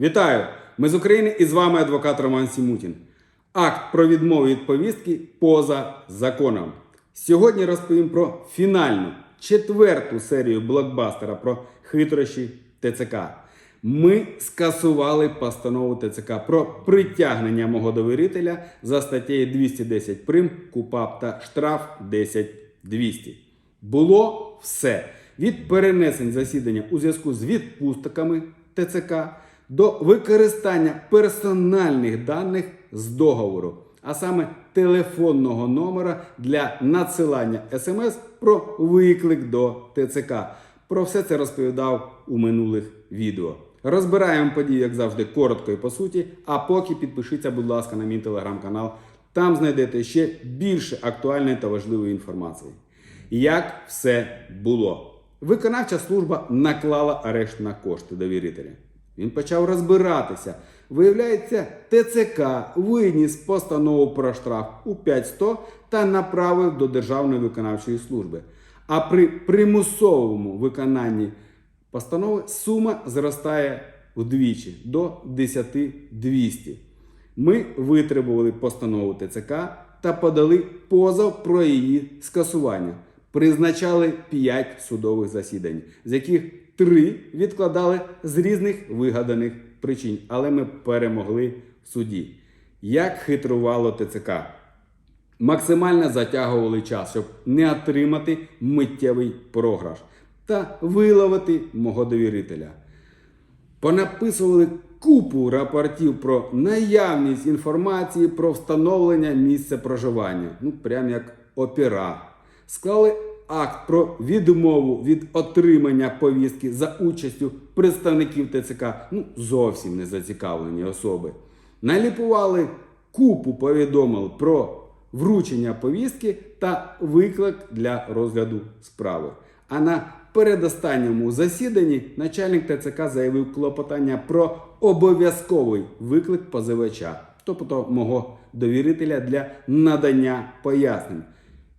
Вітаю! Ми з України і з вами адвокат Роман Сімутін. Акт про відмову від повістки поза законом. Сьогодні розповім про фінальну четверту серію блокбастера про хитрощі ТЦК. Ми скасували постанову ТЦК про притягнення мого довірителя за статтею 210 прим, КУПАП та штраф 10200. Було все від перенесень засідання у зв'язку з відпустками ТЦК до використання персональних даних з договору, а саме телефонного номера для надсилання смс про виклик до ТЦК. Про все це розповідав у минулих відео. Розбираємо події, як завжди, коротко і по суті. А поки підпишіться, будь ласка, на мій телеграм-канал. Там знайдете ще більше актуальної та важливої інформації. Як все було? Виконавча служба наклала арешт на кошти довірителя. Він почав розбиратися. Виявляється, ТЦК виніс постанову про штраф у 500 та направив до Державної виконавчої служби. А при примусовому виконанні постанови сума зростає вдвічі до 10200. Ми витребували постанову ТЦК та подали позов про її скасування. Призначали 5 судових засідань, з яких 3 відкладали з різних вигаданих причин, але ми перемогли в суді. Як хитрувало ТЦК? Максимально затягували час, щоб не отримати миттєвий програш та виловити мого довірителя понаписували купу рапортів про наявність інформації про встановлення місця проживання. Ну, прям як опера. Склали акт про відмову від отримання повістки за участю представників ТЦК. Ну, зовсім не зацікавлені особи. Наліпували купу повідомил про вручення повістки та виклик для розгляду справи. А на передостанньому засіданні начальник ТЦК заявив клопотання про обов'язковий виклик позивача, тобто мого довірителя для надання пояснень,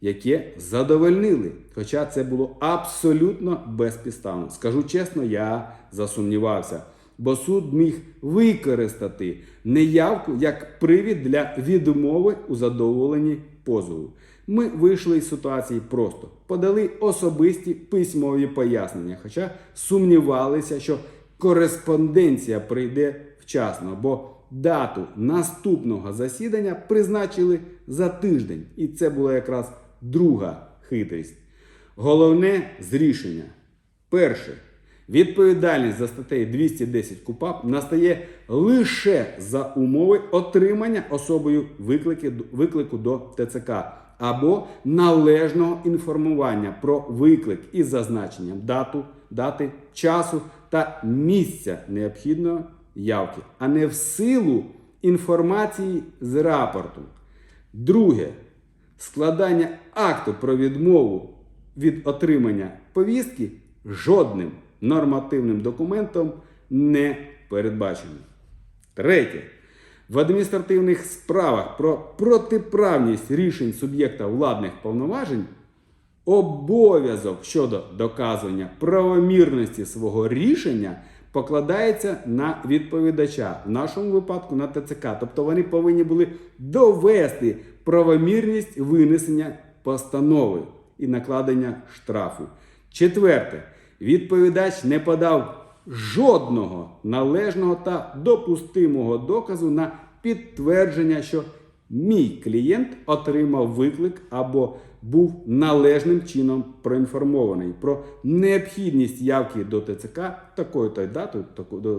яке задовольнили. Хоча це було абсолютно безпідставно. Скажу чесно, я засумнівався. Бо суд міг використати неявку як привід для відмови у задоволенні позову. Ми вийшли із ситуації просто подали особисті письмові пояснення, хоча сумнівалися, що кореспонденція прийде вчасно, бо дату наступного засідання призначили за тиждень, і це була якраз друга хитрість. Головне з рішення. Перше. Відповідальність за статтею 210 КУПАП настає лише за умови отримання особою виклику до ТЦК або належного інформування про виклик із зазначенням дату, дати, часу та місця необхідної явки, а не в силу інформації з рапорту. Друге складання акту про відмову від отримання повістки жодним нормативним документом не передбачено. Третє. В адміністративних справах про протиправність рішень суб'єкта владних повноважень обов'язок щодо доказування правомірності свого рішення покладається на відповідача, в нашому випадку на ТЦК. Тобто вони повинні були довести правомірність винесення постанови і накладення штрафу. Четверте, відповідач не подав жодного належного та допустимого доказу на підтвердження, що мій клієнт отримав виклик або був належним чином проінформований про необхідність явки до ТЦК такою-то датою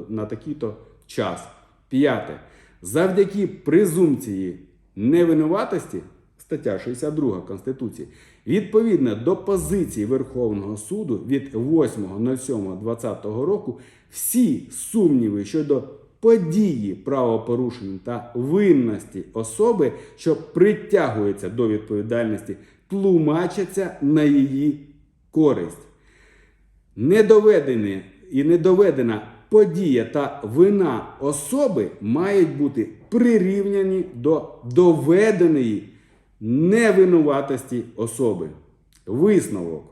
на такий-то час. П'яте. Завдяки презумпції невинуватості стаття 62 Конституції, відповідно до позиції Верховного суду від 8.07.2020 року, всі сумніви щодо події правопорушень та винності особи, що притягується до відповідальності, тлумачаться на її користь. Недоведені і недоведена подія та вина особи мають бути прирівняні до доведеної невинуватості особи. Висновок.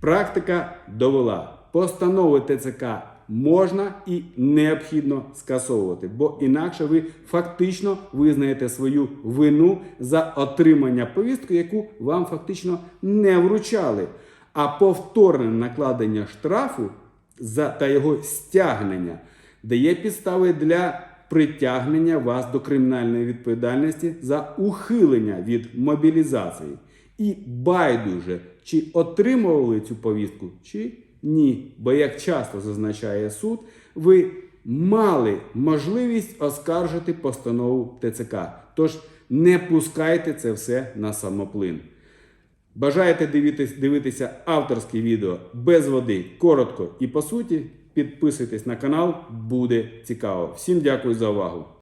Практика довела, постанови ТЦК можна і необхідно скасовувати, бо інакше ви фактично визнаєте свою вину за отримання повістки, яку вам фактично не вручали. А повторне накладення штрафу за та його стягнення дає підстави для притягнення вас до кримінальної відповідальності за ухилення від мобілізації. І байдуже, чи отримували цю повістку, чи ні. Бо, як часто зазначає суд, ви мали можливість оскаржити постанову ТЦК. Тож не пускайте це все на самоплин. Бажаєте дивитися авторське відео без води, коротко і по суті. Підписуйтесь на канал, буде цікаво. Всім дякую за увагу.